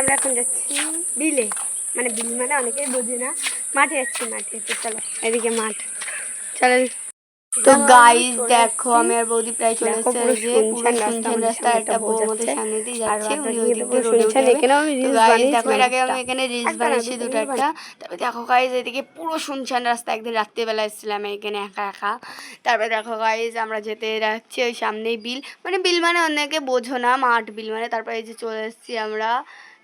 আমরা এখন যাচ্ছি বিলে। মানে বিল মানে অনেকেই বোঝে না। মাঠে যাচ্ছি মাঠে। তো চলো এদিকে মাঠ। চলো। তো গাইস দেখো আমি আর বৌদি প্রায় চলে এসেছে। পুরো যে শুনশান রাস্তা, একটা বউ আমাদের সামনে দিয়ে যাচ্ছে। উনি ওই দিক দিয়ে রোডে উঠে গাইস বানিয়েছি দেখো এর আগে আমি এখানে রিলস বানিয়েছি দুটো একটা। তারপরে দেখো গাইস এদিকে পুরো শুনশান রাস্তা। একদিন রাত্রিবেলা এসেছিলাম এখানে একা একা। তারপরে দেখো গাইস আমরা যেতে যাচ্ছি ওই সামনেই বিল। মানে বিল মানে অনেকে বোঝো না মাঠ বিল মানে। তারপরে এই যে চলে এসেছি আমরা।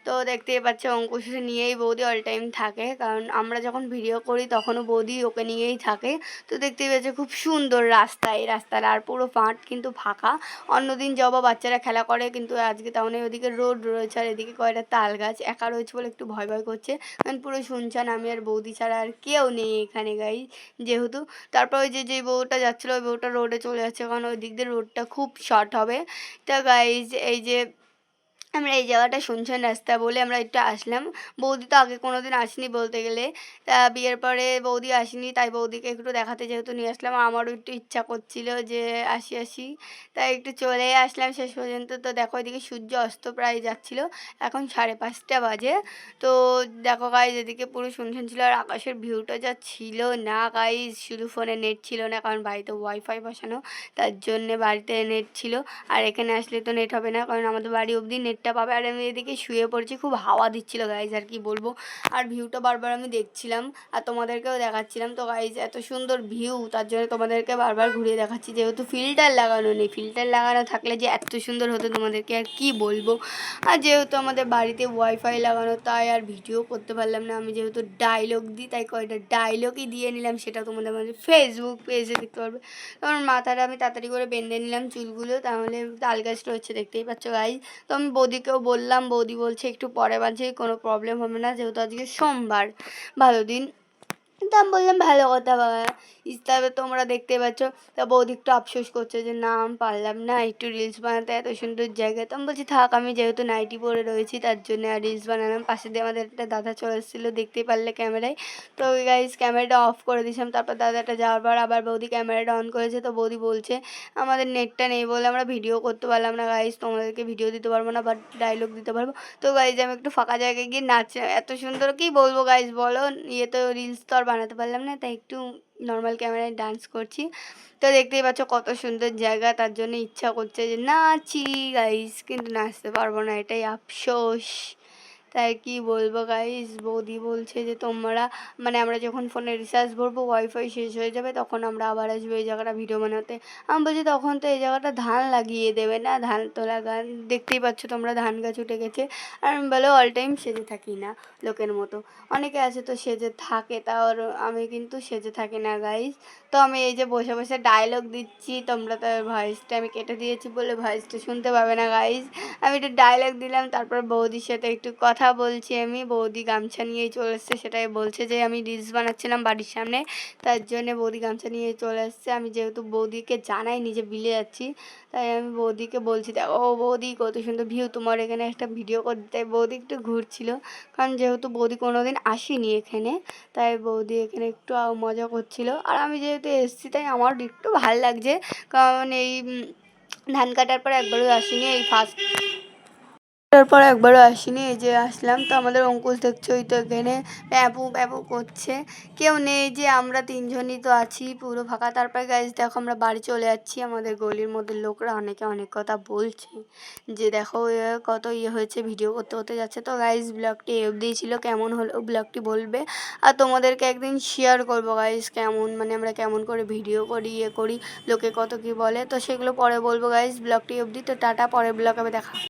তো দেখতেই পাচ্ছ অঙ্কুশকে নিয়েই বৌদি অল টাইম থাকে। কারণ আমরা যখন ভিডিও করি, তখনও বৌদি ওকে নিয়েই থাকে। তো দেখতেই পাচ্ছ খুব সুন্দর রাস্তা এই রাস্তাটা আর পুরো মাঠ কিন্তু ফাঁকা। অন্যদিন যাব বাচ্চারা খেলা করে, কিন্তু আজকে তেমন ওদিকে রোড রয়েছে আর এদিকে কয়টা তাল গাছ। একা রয়েছে বলে একটু ভয় ভয় করছে। কারণ পুরো শুনছান, আমি আর বৌদি ছাড়া আর কেউ নেই এখানে গাই যেহেতু। তারপর ওই যে যে বউটা যাচ্ছিল, ওই বউটা রোডে চলে যাচ্ছে। কারণ ওই দিক দিয়ে রোডটা খুব শর্ট হবে। তা গাইজ এই যে আমরা এই জায়গাটা শুনছেন রাস্তা বলে আমরা একটু আসলাম। বৌদি তো আগে কোনো দিন আসেনি বলতে গেলে। তা বিয়ের পরে বৌদি আসেনি, তাই বৌদিকে একটু দেখাতে যেহেতু নিয়ে আসলাম। আমারও একটু ইচ্ছা করছিল যে আসি আসি। তাই একটু চলে আসলাম শেষ পর্যন্ত। তো দেখো এদিকে সূর্য অস্ত প্রায় যাচ্ছিল। এখন সাড়ে পাঁচটা বাজে। তো দেখো গাইজ এদিকে পুরো শুনছেন ছিল আর আকাশের ভিউটা যা ছিল না গাইজ শুধু ফোনে নেট ছিল না, কারণ বাড়িতে ওয়াইফাই বসানো। তার জন্যে বাড়িতে নেট ছিল। আর এখানে আসলে তো নেট হবে না, কারণ আমাদের বাড়ি অবধি নেটটা পাবে। আর আমি এদিকে শুয়ে পড়ছি, খুব হাওয়া দিচ্ছিল গাইজ আর কি বলব। আর ভিউটা বারবার আমি দেখছিলাম, আর তোমাদেরকেও দেখাচ্ছিলাম। তো গাইজ এত সুন্দর ভিউ তার জন্য তোমাদেরকে বারবার ঘুরিয়ে দেখাচ্ছি। যেহেতু ফিল্টার লাগানো নেই ফিল্টার লাগানো থাকলে যে এত সুন্দর হতো তোমাদেরকে আর কি বলব। আর যেহেতু আমাদের বাড়িতে ওয়াইফাই লাগানো, তাই আর ভিডিও করতে পারলাম না। আমি যেহেতু ডায়লগ দিই, তাই কয়টা ডায়লগই দিয়ে নিলাম, সেটা তোমাদের মাঝে ফেসবুক পেজে দেখতে পারবে। কারণ মাথাটা আমি তাড়াতাড়ি করে বেঁধে নিলাম চুলগুলো, তাহলে তাল গাছটা হচ্ছে দেখতেই পাচ্ছ গাইজ তো আমি বৌদিকেও বললাম, বৌদি বলছে একটু পরে বাজে, কোনো প্রবলেম হবে না, যেহেতু আজকে সোমবার। ভালো দিন। তো আমি বললাম, ভালো কথা বাবা। ইস্তাবে তোমরা দেখতে পাচ্ছ। তা বৌদি একটু আফসোস করছে যে, না, আমি পারলাম না একটু রিলস বানাতে এত সুন্দর জায়গা তো আমি বলছি, থাক, আমি যেহেতু নাইটি পরে রয়েছি, তার জন্য আর রিলস বানালাম। পাশে দিয়ে আমাদের একটা দাদা চলে এসেছিল দেখতেই পারলে ক্যামেরায়। তো ওই গাইজ ক্যামেরাটা অফ করে দিয়েছিলাম তারপর দাদাটা যাওয়ার পর আবার বৌদি ক্যামেরাটা অন করেছে। তো বৌদি বলছে, আমাদের নেটটা নেই বলে আমরা ভিডিও করতে পারলাম না গাইজ তোমাদেরকে ভিডিও দিতে পারব না বাট ডায়লগ দিতে পারব। তো গাইজ আমি একটু ফাঁকা জায়গায় গিয়ে নাচ, এত সুন্দর কি বলব গাইজ বলো ইয়ে তো রিলস তো আর বানাতে পারলাম না, তাই একটু নর্মাল ক্যামেরায় ডান্স করছি। তো দেখতেই পাচ্ছ কত সুন্দর জায়গা, তার জন্য ইচ্ছা করছে যে, নাচি গাইস কিন্তু নাচতে পারব না, এটাই আফসোস। তাই কি বলব গাইস বৌদি বলছে যে তোমরা মানে আমরা যখন ফোনে রিচার্জ ভরবো ওয়াইফাই শেষ হয়ে যাবে, তখন আমরা আবার আসব এই জায়গাটা ভিডিও বানাতে। আমি বলছি, তখন তো এই জায়গাটা ধান লাগিয়ে দেবে না? ধান তো লাগান দেখতেই পাচ্ছ তোমরা ধান গাছ উঠে গেছে। আর আমি বলো অল টাইম সেজে থাকি না লোকের মতো। অনেকে আছে তো সেজে থাকে তাও আমি কিন্তু সেজে থাকি না গাইস তো আমি এই যে বসে বসে ডায়লগ দিচ্ছি, তোমরা তো ভয়েসটা আমি কেটে দিয়েছি বলে ভয়েসটা শুনতে পাবে না গাইস আমি একটু ডায়লগ দিলাম, তারপর বৌদির সাথে একটু কথা বলছি আমি, বৌদি গামছা নিয়েই চলে এসছে, সেটাই বলছে যে আমি রিলস বানাচ্ছিলাম বাড়ির সামনে, তার জন্য বৌদি গামছা নিয়ে চলে এসছে। আমি যেহেতু বৌদিকে জানাই, নিজে বিলে যাচ্ছি, তাই আমি বৌদিকে বলছি, দেখো ও বৌদি, কত সুন্দর ভিউ তোমার এখানে একটা ভিডিও করতে। তাই বৌদি একটু ঘুরছিল, কারণ যেহেতু বৌদি কোনো দিন আসেনি এখানে, তাই বৌদি এখানে একটু মজা করছিল। আর আমি যেহেতু এসেছি, তাই আমার একটু ভালো লাগছে, কারণ এই ধান কাটার পর একবারও আসিনি, এই ফার্স্ট তারপর একবারও আসিনি, এই যে আসলাম। তো আমাদের অঙ্কুশ দেখছ ওই তো এখানে প্যাপু প্যাপু করছে। কেউ নেই যে আমরা তিনজনই তো আছি, পুরো ফাঁকা। তারপরে গাইজ দেখো আমরা বাড়ি চলে যাচ্ছি। আমাদের গলির মধ্যে লোকরা অনেকে অনেক কথা বলছে। যে দেখো কত ইয়ে হয়েছে ভিডিও করতে করতে যাচ্ছে। তো গাইজ ব্লগটি অবধি ছিল। কেমন হলো ব্লগটি বলবে? আর তোমাদেরকে একদিন শেয়ার করব গাইজ কেমন মানে আমরা কেমন করে ভিডিও করি ইয়ে করি, লোকে কত কি বলে। তো সেগুলো পরে বলব গাইজ ব্লগটি অবধি। তো টাটা, পরের ব্লগ হবে দেখা